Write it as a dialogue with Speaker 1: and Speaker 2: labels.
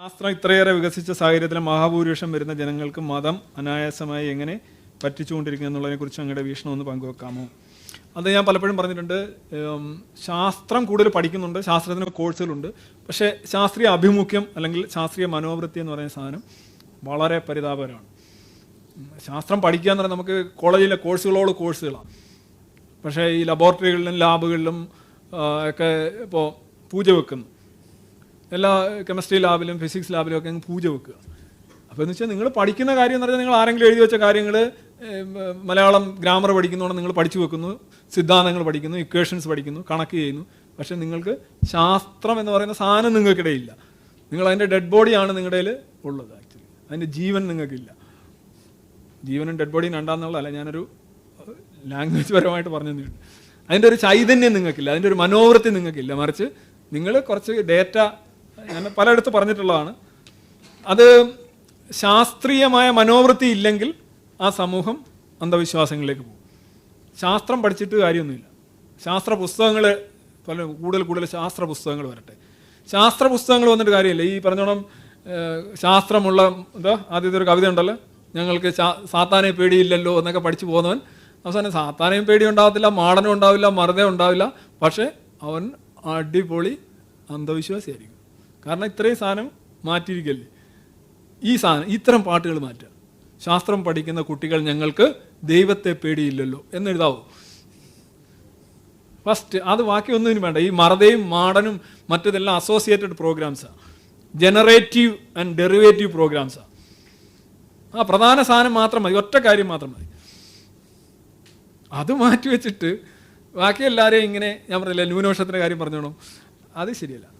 Speaker 1: ശാസ്ത്രം ഇത്രയേറെ വികസിച്ച സാഹചര്യത്തിൽ മഹാഭൂരിപക്ഷം വരുന്ന ജനങ്ങൾക്ക് മതം അനായാസമായി എങ്ങനെ പറ്റിച്ചുകൊണ്ടിരിക്കുന്നു എന്നുള്ളതിനെക്കുറിച്ച് അങ്ങയുടെ വീക്ഷണം ഒന്ന് പങ്കുവെക്കാമോ? അത് ഞാൻ പലപ്പോഴും പറഞ്ഞിട്ടുണ്ട് ശാസ്ത്രം കൂടുതൽ പഠിക്കുന്നുണ്ട് ശാസ്ത്രത്തിന് കോഴ്സുകളുണ്ട്. പക്ഷേ ശാസ്ത്രീയ അഭിമുഖ്യം അല്ലെങ്കിൽ ശാസ്ത്രീയ മനോവൃത്തി എന്ന് പറയുന്ന സാധനം വളരെ പരിതാപകരമാണ്. ശാസ്ത്രം പഠിക്കുക എന്ന് നമുക്ക് കോളേജിലെ കോഴ്സുകളോട് കോഴ്സുകളാണ്. പക്ഷേ ഈ ലബോറട്ടറികളിലും ലാബുകളിലും ഒക്കെ ഇപ്പോൾ പൂജ വെക്കുന്നു. എല്ലാ കെമിസ്ട്രി ലാബിലും ഫിസിക്സ് ലാബിലും ഒക്കെ അങ്ങ് പൂജ വെക്കുക. അപ്പോൾ എന്ന് വെച്ചാൽ നിങ്ങൾ പഠിക്കുന്ന കാര്യം എന്ന് പറഞ്ഞാൽ നിങ്ങൾ ആരെങ്കിലും എഴുതി വെച്ച കാര്യങ്ങൾ മലയാളം ഗ്രാമർ പഠിക്കുന്നതുകൊണ്ട് നിങ്ങൾ പഠിച്ചു വെക്കുന്നു സിദ്ധാന്തങ്ങൾ പഠിക്കുന്നു ഇക്വേഷൻസ് പഠിക്കുന്നു കണക്ക് ചെയ്യുന്നു. പക്ഷേ നിങ്ങൾക്ക് ശാസ്ത്രം എന്ന് പറയുന്ന സാധനം നിങ്ങൾക്കിടയില്ല. നിങ്ങൾ അതിന്റെ ഡെഡ് ബോഡിയാണ് നിങ്ങളുടെ ഉള്ളത് ആക്ച്വലി അതിന്റെ ജീവൻ നിങ്ങൾക്കില്ല. ജീവനും ഡെഡ് ബോഡിയും രണ്ടാന്നുള്ളതല്ല ഞാനൊരു ലാംഗ്വേജ് പരമായിട്ട് പറഞ്ഞു അതിന്റെ ഒരു ചൈതന്യം നിങ്ങൾക്കില്ല അതിന്റെ ഒരു മനോവൃത്തി നിങ്ങൾക്കില്ല. മറിച്ച് നിങ്ങൾ കുറച്ച് ഡേറ്റ ഞാൻ പലയിടത്ത് പറഞ്ഞിട്ടുള്ളതാണ്. അത് ശാസ്ത്രീയമായ മനോവൃത്തി ഇല്ലെങ്കിൽ ആ സമൂഹം അന്ധവിശ്വാസങ്ങളിലേക്ക് പോകും. ശാസ്ത്രം പഠിച്ചിട്ട് കാര്യമൊന്നുമില്ല. ശാസ്ത്ര പുസ്തകങ്ങൾ പല കൂടുതൽ കൂടുതൽ ശാസ്ത്ര പുസ്തകങ്ങൾ വരട്ടെ. ശാസ്ത്ര പുസ്തകങ്ങൾ വന്നിട്ട് കാര്യമില്ല. ഈ പറഞ്ഞോണം ശാസ്ത്രമുള്ള എന്താ ആദ്യത്തെ ഒരു കവിത ഉണ്ടല്ലോ. ഞങ്ങൾക്ക് സാത്താനെ പേടിയില്ലല്ലോ എന്നൊക്കെ പഠിച്ചു പോകുന്നവൻ അവസാനം സാത്താനെയും പേടി ഉണ്ടാവത്തില്ല മാടനും ഉണ്ടാവില്ല മറുതേ ഉണ്ടാവില്ല. പക്ഷേ അവൻ അടിപൊളി അന്ധവിശ്വാസിയായിരിക്കും. കാരണം ഇത്രയും സാധനം മാറ്റിയിരിക്കല്ലേ? ഈ സാധനം ഇത്തരം പാട്ടുകൾ മാറ്റുക. ശാസ്ത്രം പഠിക്കുന്ന കുട്ടികൾ ഞങ്ങൾക്ക് ദൈവത്തെ പേടിയില്ലല്ലോ എന്നെഴുതാവൂ. ഫസ്റ്റ് അത് ബാക്കിയൊന്നും ഇനി വേണ്ട. ഈ മറതയും മാടനും മറ്റതെല്ലാം അസോസിയേറ്റഡ് പ്രോഗ്രാംസാണ് ജനറേറ്റീവ് ആൻഡ് ഡെറിവേറ്റീവ് പ്രോഗ്രാംസാണ് ആ. പ്രധാന സാധനം മാത്രം മതി. ഒറ്റ കാര്യം മാത്രം മതി. അത് മാറ്റി വെച്ചിട്ട് ബാക്കി എല്ലാവരെയും ഇങ്ങനെ ഞാൻ പറഞ്ഞില്ല ന്യൂനപക്ഷത്തിന്റെ കാര്യം പറഞ്ഞോണം? അത് ശരിയല്ല.